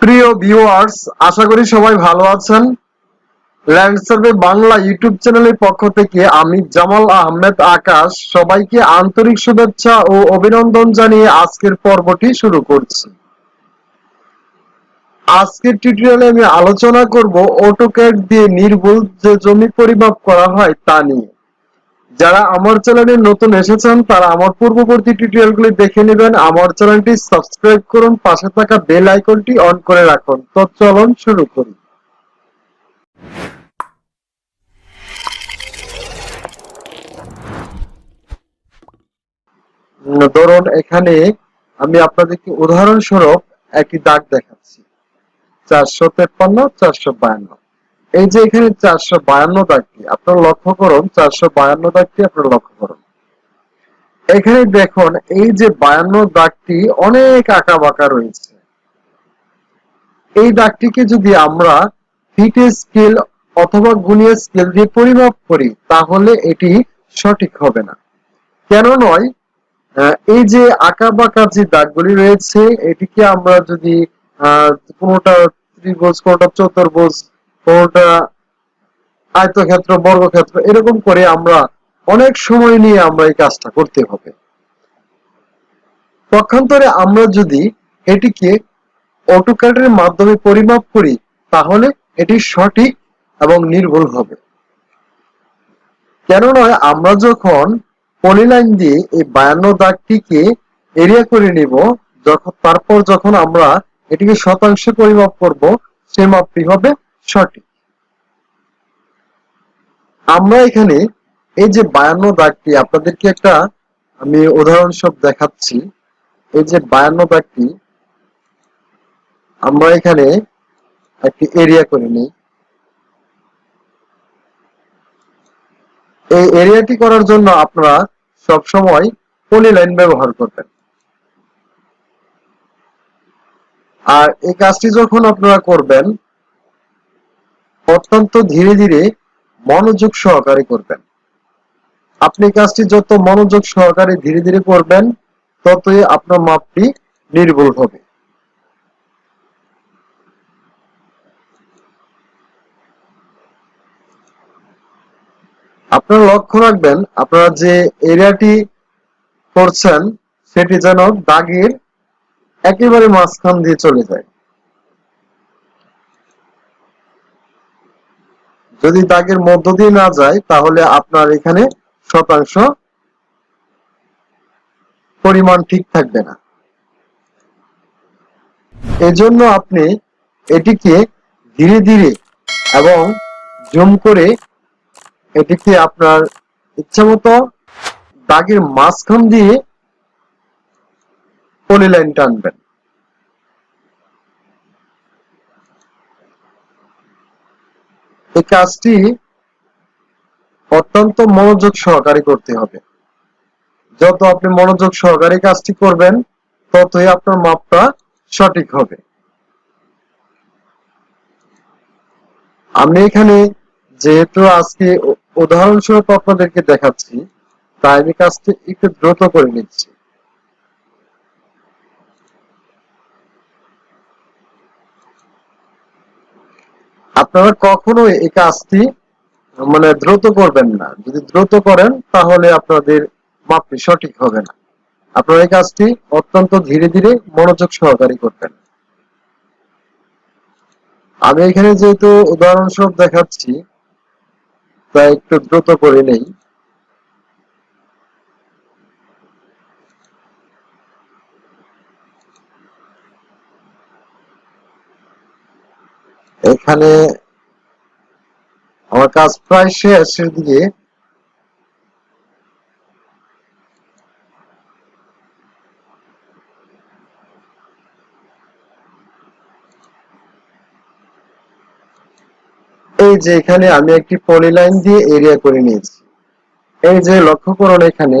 প্রিয় ভিউয়ার্স আশা করি সবাই ভালো আছেন। ল্যান্ড সার্ভে বাংলা ইউটিউব চ্যানেলের পক্ষ থেকে আমি জামাল আহমেদ আকাশ সবাইকে আন্তরিক শুভেচ্ছা ও অভিনন্দন জানিয়ে আজকের পর্বটি শুরু করছি। আজকের টিউটোরিয়ালে আমি আলোচনা করব অটোক্যাড দিয়ে নির্ভুল যে জমি পরিমাপ করা হয় তা নিয়ে। যারা আমার চ্যানেলে নতুন এসেছেন, তারা আমার পূর্ববর্তী টিউটোরিয়ালগুলি দেখে নেবেন। আমার চ্যানেলটি সাবস্ক্রাইব করুন, পাশে থাকা বেল আইকনটি অন করে রাখুন। তো চলুন শুরু করি। ধরুন, এখানে আমি আপনাদেরকে উদাহরণস্বরূপ একটি দাগ দেখাচ্ছি। চারশো তেপ্পান্ন, চারশো বায়ান্ন। এই যে এখানে চারশো বায়ান্ন দাগটি, আপনারা লক্ষ্য করুন, চারশো বায়ান্ন দাগটি আপনারা লক্ষ্য করুন। এখানে দেখুন, এই যে বায়ান্ন দাগটি অনেক আঁকা বাঁকা রয়েছে। এই দাগটিকে যদি আমরা ফিটে স্কেল অথবা গুণিয়ে স্কেল দিয়ে পরিমাপ করি, তাহলে এটি সঠিক হবে না। কেন নয়? এই যে আঁকা বাঁকা যে দাগগুলি রয়েছে, এটিকে আমরা যদি কোনোটা ত্রিভুজ, কোনোটা চতুর্ভুজ কোনোটা আয়তক্ষেত্র, বর্গক্ষেত্র, এরকম করে আমরা অনেক সময় নিয়ে আমরা এই কাজটা করতে হবে। পক্ষান্তরে আমরা যদি এটিকে অটোক্যাডের মাধ্যমে পরিমাপ করি, তাহলে এটি সঠিক এবং নির্ভুল হবে। কেন নয় আমরা যখন পলিলাইন দিয়ে এই বায়ান্ন দাগটিকে এরিয়া করে নিব যখন তারপর যখন আমরা এটিকে শতাংশে পরিমাপ করব সে মাপটি হবে সঠিক। আমরা এখানে এই যে বায়ান্ন দাগটি, আপনাদেরকে একটা আমি উদাহরণস্বরূপ দেখাচ্ছি। এই যে বায়ান্ন দাগটি, আমরা এখানে একটি এরিয়া করে নিই। এই এরিয়াটি করার জন্য আপনারা সব সময় পলি লাইন ব্যবহার করবেন। আর এই কাজটি যখন আপনারা করবেন অত্যন্ত ধীরে ধীরে মনোযোগ সহকারে করবেন। আপনি কাজটি যত মনোযোগ সহকারে ধীরে ধীরে করবেন, ততই আপনার মাপটি নির্ভুল হবে। আপনারা লক্ষ্য রাখবেন, আপনারা যে এরিয়াটি করছেন, সেটি যেন দাগের একেবারে মাঝখান দিয়ে চলে যায়। যদি দাগের মধ্য দিয়ে না যায়, তাহলে আপনার এখানে শতাংশ পরিমাণ ঠিক থাকবে না। এজন্য আপনি এটিকে ধীরে ধীরে এবং জুম করে এটিকে আপনার ইচ্ছা মতো দাগের মাঝখান দিয়ে পলিলাইন টানবেন। এই কাজটি অত্যন্ত মনোযোগ সহকারে করতে হবে। যত আপনি মনোযোগ সহকারে কাজটি করবেন, ততই আপনার মাপটা সঠিক হবে। আমি এখানে যেহেতু আজকে উদাহরণস্বরূপ আপনাদেরকে দেখাচ্ছি, তাই আমি কাজটি একটু দ্রুত করে নিচ্ছি। আপনারা কখনো এই কাজটি মানে দ্রুত করবেন না। যদি দ্রুত করেন, তাহলে আপনাদের মাপটি সঠিক হবে না। আপনারা এই কাজটি অত্যন্ত ধীরে ধীরে মনোযোগ সহকারে করবেন। আমি এখানে যেহেতু উদাহরণস্বরূপ দেখাচ্ছি তা একটু দ্রুত করে নেই। এখানে আমার কাজ প্রায় শেষের দিকে এই যে এখানে আমি একটি পলিলাইন দিয়ে এরিয়া করে নিয়েছি। এই যে লক্ষ্য করুন এখানে,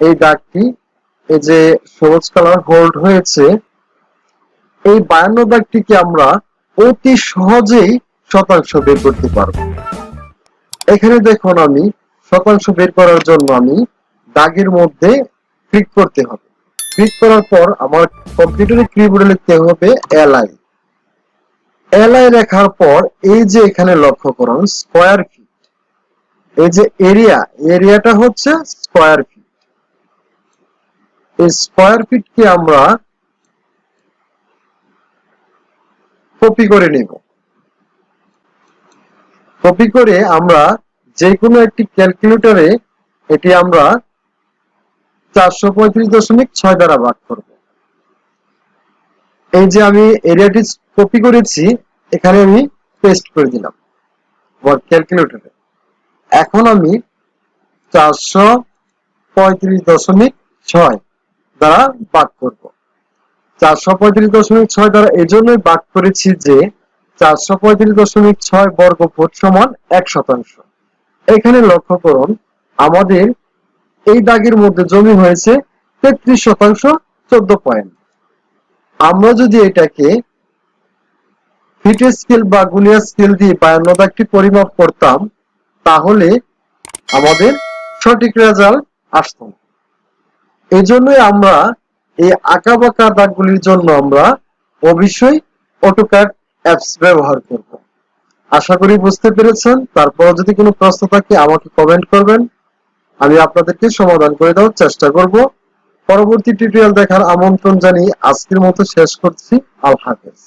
এই দাগটি, এই যে সবুজ কালার হোল্ড হয়েছে। এই বায়ান্ন দাগটিকে আমরা অতি সহজেই শতাংশ বের করতে পারব। এখানে দেখুন আমি শতাংশ বের করার জন্য আমি দাগের মধ্যে ক্লিক করতে হবে। ক্লিক করার পর আমার কম্পিউটারে কিবোর্ডে লিখতে হবে এলআই এলআই লেখার পর এই যে এখানে লক্ষ্য করুন স্কোয়ার ফিট এই যে এরিয়া এরিয়াটা হচ্ছে স্কোয়ার ফিট এই স্কোয়ার ফিটকে আমরা কপি করে নিব। কপি করে আমরা যে কোনো একটি ক্যালকুলেটরে এটি আমরা চারশো পঁয়ত্রিশ দশমিক ছয় দ্বারা ভাগ করব। এই যে আমি এরিয়াটি কপি করেছি, এখানে আমি পেস্ট করে দিলাম ক্যালকুলেটরে। এখন আমি চারশো পঁয়ত্রিশ দশমিক ছয় দ্বারা ভাগ করব। চারশো পঁয়ত্রিশ দশমিক ছয় দ্বারা এই জন্যই ভাগ করেছি যে চারশো পঁয়ত্রিশ দশমিক ছয় বর্গ ফুট সমান এক শতাংশ এখানে লক্ষ্য করুন, আমাদের এই দাগের মধ্যে জমি হয়েছে তেত্রিশ শতাংশ চোদ্দ পয়েন্ট আমরা যদি এটাকে ফিট স্কেল বা গুলিয়া স্কেল দিয়ে বায়ান্ন দাগটি পরিমাপ করতাম, তাহলে আমাদের সঠিক রেজাল্ট আসতো না। এই জন্যই আমরা এই আঁকা বাঁকা দাগগুলির জন্য আমরা অবশ্যই অটোক্যাড অ্যাপস ব্যবহার করব। আশা করি বুঝতে পেরেছেন। তারপর যদি কোনো প্রশ্ন থাকে, আমাকে কমেন্ট করবেন। আমি আপনাদেরকে সমাধান করে দেওয়ার চেষ্টা করব। পরবর্তী টিউটোরিয়াল দেখার আমন্ত্রণ জানিয়ে আজকের মতো শেষ করছি। আল হাফেজ।